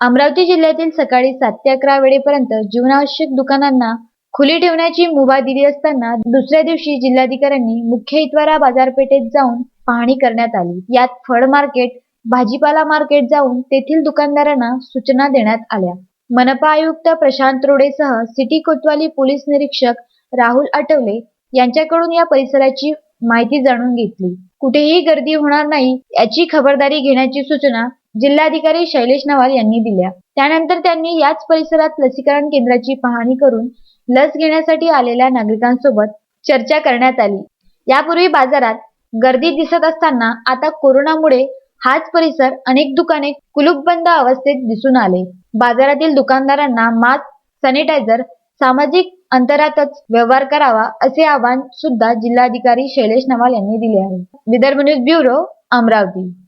अमरावती जिल्ह्यातील सकाळी सात ते अकरा वेळेपर्यंत जीवनावश्यक दुकानांना खुली ठेवण्याची मुभा दिली असताना दुसऱ्या दिवशी जिल्हाधिकाऱ्यांनी मुख्य इतवारा बाजारपेठेत जाऊन पाहणी करण्यात आली. यात फळ मार्केट भाजीपाला मार्केट जाऊन तेथील दुकानदारांना सूचना देण्यात आल्या. मनपा आयुक्त प्रशांत रोडेसह सिटी कोतवाली पोलीस निरीक्षक राहुल आठवले यांच्याकडून या परिसराची माहिती जाणून घेतली. कुठेही गर्दी होणार नाही याची खबरदारी घेण्याची सूचना जिल्हाधिकारी शैलेश नवाल यांनी दिल्या. त्यानंतर त्यांनी याच परिसरात लसीकरण केंद्राची पाहणी करून लस घेण्यासाठी आलेल्या नागरिकांसोबत चर्चा करण्यात आली. यापूर्वी बाजारात गर्दी दिसत असताना आता कोरोनामुळे हाच परिसर अनेक दुकाने कुलूपबंद अवस्थेत दिसून आले. बाजारातील दुकानदारांना मास्क सॅनिटायझर सामाजिक अंतरातच व्यवहार करावा असे आवाहन सुद्धा जिल्हाधिकारी शैलेश नवाल यांनी दिले आहे. Vidarbha news bureau Amravati.